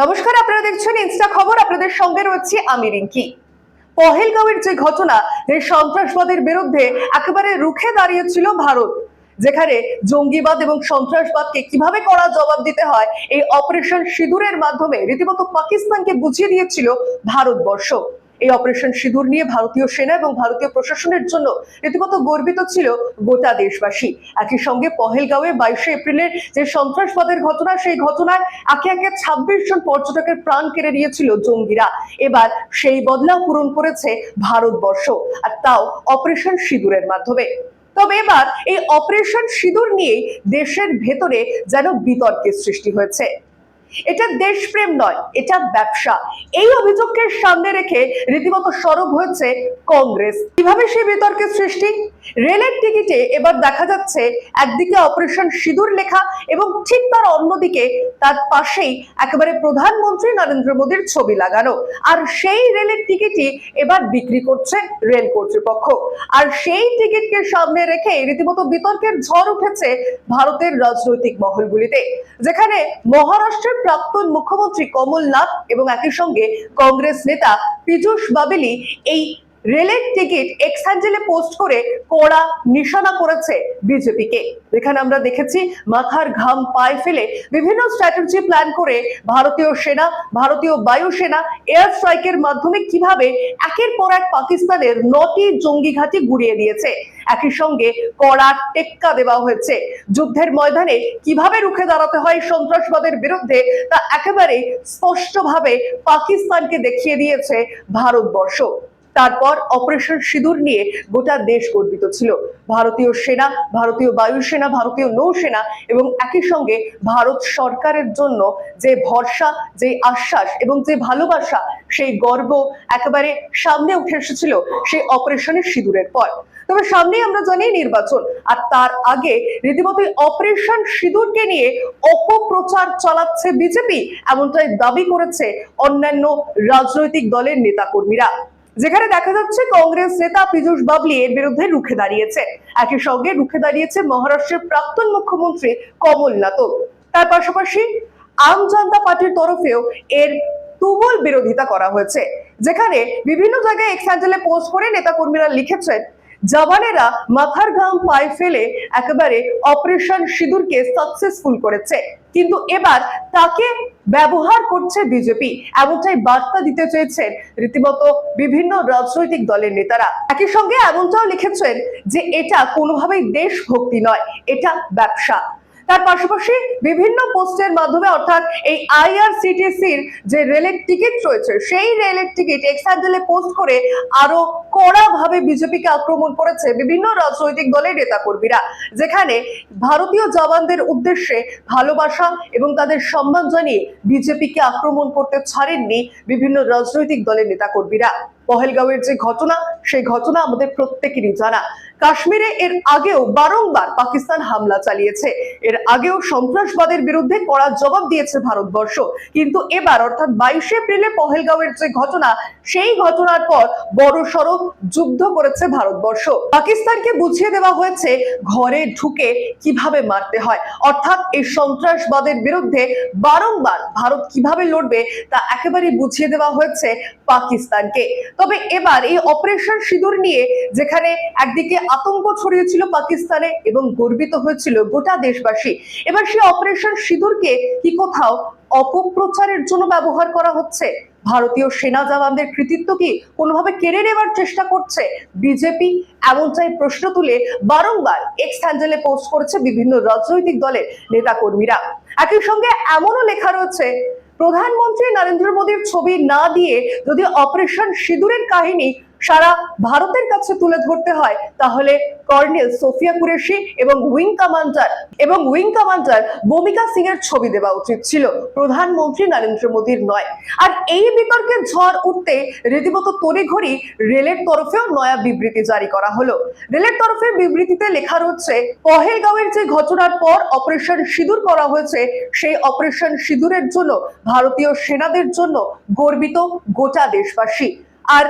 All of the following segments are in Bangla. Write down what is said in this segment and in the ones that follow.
নমস্কার, আপনারা দেখছেন ইনস্টা খবর। আপনাদের সঙ্গে রয়েছে আমি রিঙ্কি। পহেলগাঁওয়ের যে ঘটনা, যে সন্ত্রাসবাদের বিরুদ্ধে একেবারে রুখে দাঁড়িয়েছিল ভারত, যেখানে জঙ্গিবাদ এবং সন্ত্রাসবাদকে কীভাবে করা জবাব দিতে হয়, এই অপারেশন সিঁদুরের মাধ্যমে রীতিমতো পাকিস্তানকে বুঝিয়ে দিয়েছিল ভারতবর্ষ। এই অপারেশন সিঁদুর নিয়ে ভারতীয় সেনা এবং ভারতীয় প্রশাসনের জন্য রীতিমতো গর্বিত ছিল গোটা দেশবাসী। একই সঙ্গে পহেলগাঁওয়ে বাইশে এপ্রিলের যে সন্ত্রাসবাদের ঘটনা, সেই ঘটনায় একে একে ছাব্বিশ জন পর্যটকের প্রাণ কেড়ে নিয়েছিল জঙ্গিরা। এবার সেই বদলা পূরণ করেছে ভারতবর্ষ, আর তাও অপারেশন সিঁদুরের মাধ্যমে। তবে এবার এই অপারেশন সিঁদুর নিয়েই দেশের ভেতরে যেন বিতর্কের সৃষ্টি হয়েছে। এটা দেশপ্রেম নয়, এটা ব্যবসা। এই অভিযোগকে সামনে রেখে রীতিমতো সরব হয়েছে কংগ্রেস। কীভাবে সেই বিতর্কের সৃষ্টি? রেলের টিকিটে এবার দেখা যাচ্ছে একদিকে অপারেশন সিঁদুর লেখা এবং ঠিক তার অন্যদিকে তার পাশেই একেবারে প্রধানমন্ত্রী নরেন্দ্র মোদীর ছবি লাগানো। আর সেই রেলের টিকিটই এবার বিক্রি করছে রেল কর্তৃপক্ষ। আর সেই টিকিটকে সামনে রেখে রীতিমতো বিতর্কের ঝড় উঠেছে ভারতের রাজনৈতিক মহলগুলিতে, যেখানে মহারাষ্ট্রের প্রাক্তন মুখ্যমন্ত্রী কমলনাথ এবং একই সঙ্গে কংগ্রেস নেতা পীযূষ বাবেলি এই রেলের টিকিট এক্স হ্যান্ডেলে পোস্ট করে কড়া নিশানা করেছে বিজেপিকে। যেখানে আমরা দেখেছি মাথার ঘাম পায়ে ফেলে বিভিন্ন স্ট্র্যাটেজি প্ল্যান করে ভারতীয় সেনা, ভারতীয় বায়ুসেনা এয়ার স্ট্রাইকের মাধ্যমে কীভাবে একের পর এক পাকিস্তানের নটি জঙ্গি ঘাঁটি গুড়িয়ে দিয়েছে। একই সঙ্গে কড়া টেক্কা দেওয়া হয়েছে। যুদ্ধের ময়দানে কীভাবে রুখে দাঁড়াতে হয় সন্ত্রাসবাদের বিরুদ্ধে তা একেবারে স্পষ্টভাবে পাকিস্তানকে দেখিয়ে দিয়েছে ভারতবর্ষ। তারপর অপারেশন সিঁদুর নিয়ে গোটা দেশ গর্বিত ছিল। ভারতীয় সেনা, ভারতীয় বায়ুসেনা, ভারতীয় নৌসেনা এবং একই সঙ্গে ভারত সরকারের জন্য যে ভরসা, যে আশ্বাস এবং যে ভালোবাসা, সেই গর্ব একেবারে সামনে উঠে এসেছিল সেই অপারেশনের সিঁদুরের পর। তবে সামনেই আমরা জানি নির্বাচন, আর তার আগে রীতিমতো অপারেশন সিঁদুরকে নিয়ে অপপ্রচার চালাচ্ছে বিজেপি, এমনটাই দাবি করেছে অন্যান্য রাজনৈতিক দলের নেতাকর্মীরা। যেখানে দেখা যাচ্ছে কংগ্রেস নেতা পীযূষ বাবলি এর বিরুদ্ধে রুখে দাঁড়িয়েছে। একই সঙ্গে রুখে দাঁড়িয়েছে মহারাষ্ট্রের প্রাক্তন মুখ্যমন্ত্রী কমলনাথ তার পাশাপাশি আম জনতা পার্টির তরফেও এর তুমুল বিরোধিতা করা হয়েছে। যেখানে বিভিন্ন জায়গায় এক্স হ্যান্ডেলে পোস্ট করে নেতাকর্মীরা লিখেছেন জওয়ানেরা মাথার ঘাম পায়ে ফেলে একেবারে অপারেশন সিঁদুরকে সাকসেসফুল করেছে। কিন্তু এবার তাকে ব্যবহার করছে বিজেপি, এমনটাই বার্তা দিতে চেয়েছেন রীতিমতো বিভিন্ন রাজনৈতিক দলের নেতারা। একই সঙ্গে এমনটাও লিখেছেন যে এটা কোনোভাবেই দেশভক্তি নয়, এটা ব্যবসা। তার পাশাপাশি বিভিন্ন পোস্টের মাধ্যমে, অর্থাৎ এই আইআরসিটিসির যে রেলের টিকিট রয়েছে, সেই রেলের টিকিট এক্সান্ডেলে পোস্ট করে আরও কড়া ভাবে বিজেপিকে আক্রমণ করেছে বিভিন্ন রাজনৈতিক দলের নেতাকর্মীরা, যেখানে ভারতীয় জওয়ানদের উদ্দেশ্যে ভালোবাসা এবং তাদের সম্মান জানিয়ে বিজেপিকে আক্রমণ করতে ছাড়েননি বিভিন্ন রাজনৈতিক দলের নেতাকর্মীরা। পহেলগাঁওয়ের যে ঘটনা, সেই ঘটনা আমাদের প্রত্যেকেরই জানা। কাশ্মীরে এর আগেও বারংবার পাকিস্তান হামলা চালিয়েছে। এর আগেও সন্ত্রাসবাদের বিরুদ্ধে কড়া জবাব দিয়েছে ভারতবর্ষ। কিন্তু এবার, অর্থাৎ বাইশে এপ্রিলে পহেলগাঁওয়ের যে ঘটনা, সেই ঘটনার পর বড় সড়ো যুদ্ধ করেছে ভারতবর্ষ। পাকিস্তানকে বুঝিয়ে দেওয়া হয়েছে ঘরে ঢুকে কীভাবে মারতে হয়। অর্থাৎ এই সন্ত্রাসবাদের বিরুদ্ধে বারংবার ভারত কীভাবে লড়বে, তা একেবারে বুঝিয়ে দেওয়া হয়েছে পাকিস্তানকে। তবে এবার এই অপারেশন সিঁদুর নিয়ে যেখানে একদিকে আতঙ্ক ছড়িয়েছিল পাকিস্তানে এবং গর্বিত হয়েছিল গোটা দেশবাসী, এবার সেই অপারেশন সিঁদুরকে কি কোথাও অপপ্রচারের জন্য ব্যবহার করা হচ্ছে? ভারতীয় সেনা জওয়ানদের কৃতিত্ব কি কোনোভাবে কেড়ে নেবার চেষ্টা করছে বিজেপি? এমনটাই প্রশ্ন তুলে বারংবার এক্স হ্যান্ডেলে পোস্ট করেছে বিভিন্ন রাজনৈতিক দলের নেতাকর্মীরা। একই সঙ্গে এমনও লেখা রয়েছে প্রধানমন্ত্রী নরেন্দ্র মোদীর ছবি না দিয়ে যদি অপারেশন সিঁদুরের কাহিনী সারা ভারতের কাছে তুলে ধরতে হয়, তাহলে কর্নেল সোফিয়া কুরেশি এবং উইং কমান্ডার এবং উইং কমান্ডার বমিকা সিং এর ছবি দেওয়া উচিত ছিল। প্রধানমন্ত্রী নরেন্দ্র মোদীর নয়। আর এই বিতর্কে ঝড় উঠতে রীতিমতো তড়িঘড়ি রেলের তরফেও নয়া বিবৃতি জারি করা হলো। রেলের তরফে বিবৃতিতে লেখা রয়েছে, পহেলগাঁওয়ের যে ঘটনার পর অপারেশন সিঁদুর করা হয়েছে, সেই অপারেশন সিঁদুরের জন্য ভারতীয় সেনাদের জন্য গর্বিত গোটা দেশবাসী। আর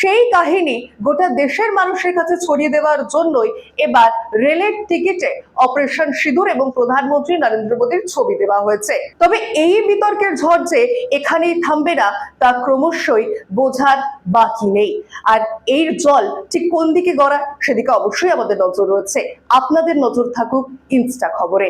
সেই কাহিনী গোটা দেশের মানুষের কাছে ছড়িয়ে দেওয়ার জন্যই এবার রেলের টিকিটে অপারেশন সিঁদুর এবং প্রধানমন্ত্রী নরেন্দ্র মোদীর ছবি দেওয়া হয়েছে। তবে এই বিতর্কের ঝড় যে এখানেই থামবে না, তা ক্রমশই বোঝার বাকি নেই। আর এর জল ঠিক কোন দিকে গড়া, সেদিকে অবশ্যই আমাদের নজর রয়েছে। আপনাদের নজর থাকুক ইনস্টা খবরে।